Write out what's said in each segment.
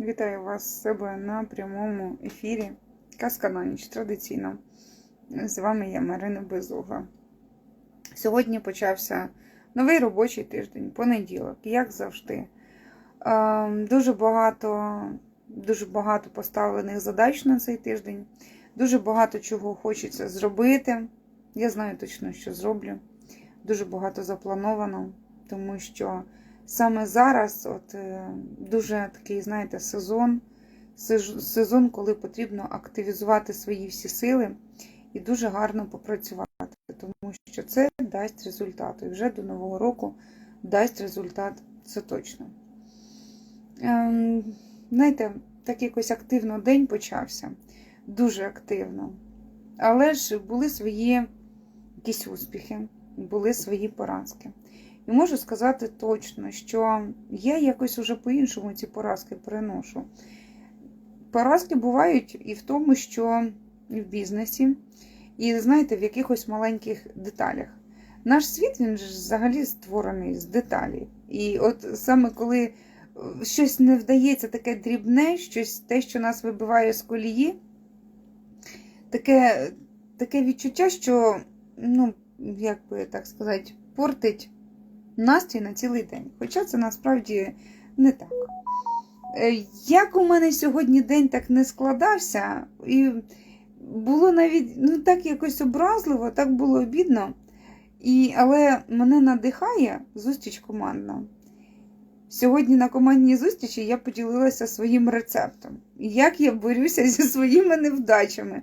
Вітаю вас з себе на прямому ефірі. Казка традиційно. З вами я Марина Безугла. Сьогодні почався новий робочий тиждень, понеділок, як завжди. Дуже багато, дуже багато поставлених задач на цей тиждень. Дуже багато чого хочеться зробити. Я знаю точно, що зроблю. Дуже багато заплановано, тому що саме зараз от, е, дуже такий, знаєте, сезон, сезон- коли потрібно активізувати свої всі сили і дуже гарно попрацювати, тому що це дасть результат. І вже до Нового року дасть результат, це точно. Ем, знаєте, так якось активно день почався, дуже активно. Але ж були свої якісь успіхи, були свої поразки. І можу сказати точно, що я якось уже по-іншому ці поразки переношу. Поразки бувають і в тому, що в бізнесі, і, знаєте, в якихось маленьких деталях. Наш світ він ж взагалі створений з деталей. І от саме коли е, щось не вдається таке дрібне, щось те, що нас вибиває з колії, таке, таке відчуття, що, ну, як би так сказати, портить настрій на цілий день. Хоча це насправді не так. Е, Як у мене сьогодні день так не складався, і було навіть ну, так якось образливо, так було обідно. І, але мене надихає зустріч командна. Сьогодні на командній зустрічі я поділилася своїм рецептом. Як я борюся зі своїми невдачами.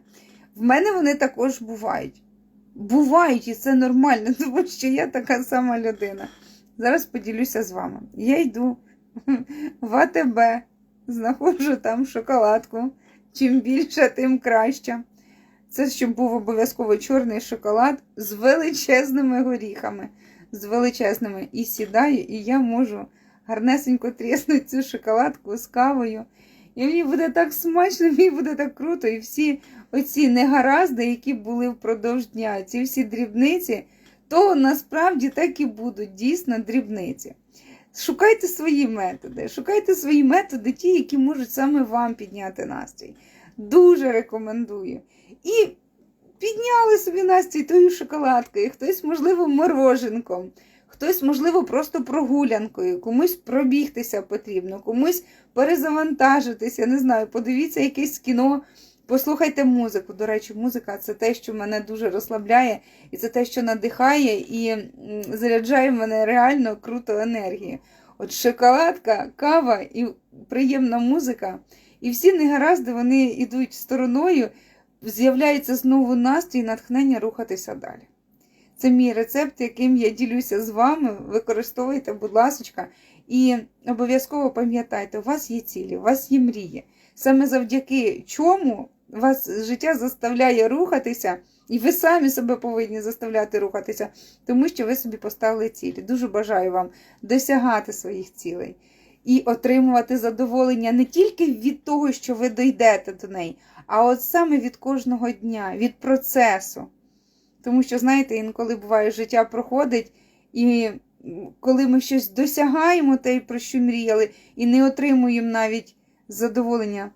В мене вони також бувають. Бувають, і це нормально, тому що я така сама людина. Зараз поділюся з вами. Я йду в АТБ, знаходжу там шоколадку. Чим більше, тим краще. Це щоб був обов'язково чорний шоколад з величезними горіхами. З величезними. І сідаю, і я можу гарнесенько тріснути цю шоколадку з кавою. І мені буде так смачно, мені буде так круто. І всі оці негаразди, які були впродовж дня, ці всі дрібниці, то насправді так і будуть дійсно дрібниці. Шукайте свої методи, шукайте свої методи, ті, які можуть саме вам підняти настрій. Дуже рекомендую. І підняли собі настрій тою шоколадкою, хтось, можливо, мороженком, хтось, можливо, просто прогулянкою, комусь пробігтися потрібно, комусь перезавантажитися, не знаю, подивіться якесь кіно. Послухайте музику. До речі, музика це те, що мене дуже розслабляє, і це те, що надихає і заряджає мене реально круто енергію. От шоколадка, кава і приємна музика. І всі негаразди вони йдуть стороною, з'являється знову настрій натхнення рухатися далі. Це мій рецепт, яким я ділюся з вами. Використовуйте, будь ласка, і обов'язково пам'ятайте, у вас є цілі, у вас є мрії. Саме завдяки чому вас життя заставляє рухатися, і ви самі себе повинні заставляти рухатися, тому що ви собі поставили цілі. Дуже бажаю вам досягати своїх цілей і отримувати задоволення не тільки від того, що ви дійдете до неї, а от саме від кожного дня, від процесу. Тому що, знаєте, інколи буває, життя проходить, і коли ми щось досягаємо, те, про що мріяли, і не отримуємо навіть задоволення.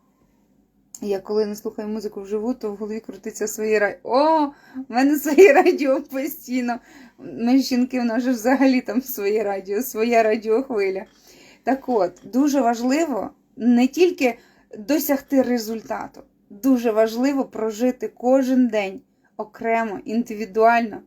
Я коли не слухаю музику вживу, то в голові крутиться своє радіо. О, в мене своє радіо постійно. Ми жінки, в нас же взагалі там своє радіо, своя радіохвиля. Так от, дуже важливо не тільки досягти результату, дуже важливо прожити кожен день окремо, індивідуально,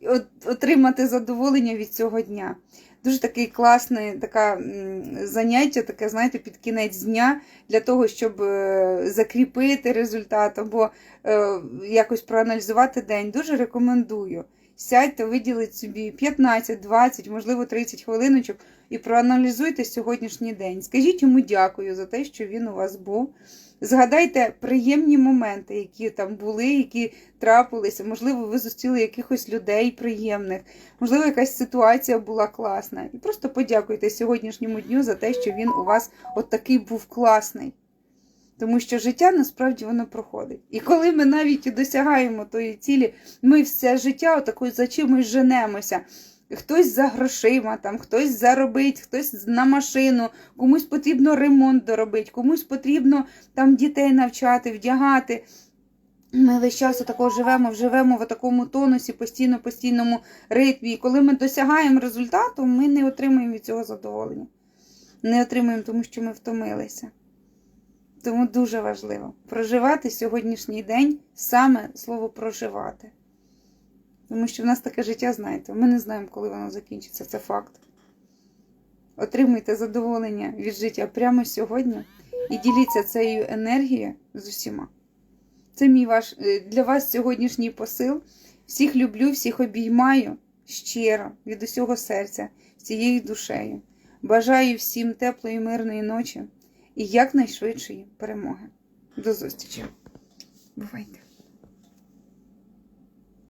і отримати задоволення від цього дня. Дуже такий класне таке м, заняття, таке, знаєте, під кінець дня для того, щоб е, закріпити результат або е, якось проаналізувати день. Дуже рекомендую. Сядьте, виділіть собі 15, 20, можливо, 30 хвилиночок і проаналізуйте сьогоднішній день. Скажіть йому дякую за те, що він у вас був. Згадайте приємні моменти, які там були, які трапилися. Можливо, ви зустріли якихось людей приємних, можливо, якась ситуація була класна. І просто подякуйте сьогоднішньому дню за те, що він у вас от такий був класний. Тому що життя насправді воно проходить. І коли ми навіть і досягаємо тої цілі, ми все життя отакою за чимось женемося. Хтось за грошима, там, хтось заробить, хтось на машину, комусь потрібно ремонт доробити, комусь потрібно там дітей навчати, вдягати. Ми весь час такого живемо, живемо в такому тонусі, постійно, постійному ритмі. І коли ми досягаємо результату, ми не отримуємо від цього задоволення. Не отримуємо, тому що ми втомилися. Тому дуже важливо проживати сьогоднішній день саме слово проживати. Тому що в нас таке життя, знаєте, ми не знаємо, коли воно закінчиться, це факт. Отримуйте задоволення від життя прямо сьогодні і діліться цією енергією з усіма. Це мій ваш, е, для вас сьогоднішній посил. Всіх люблю, всіх обіймаю щиро, від усього серця, всією душею. Бажаю всім теплої, мирної ночі і якнайшвидшої перемоги. До зустрічі. Бувайте!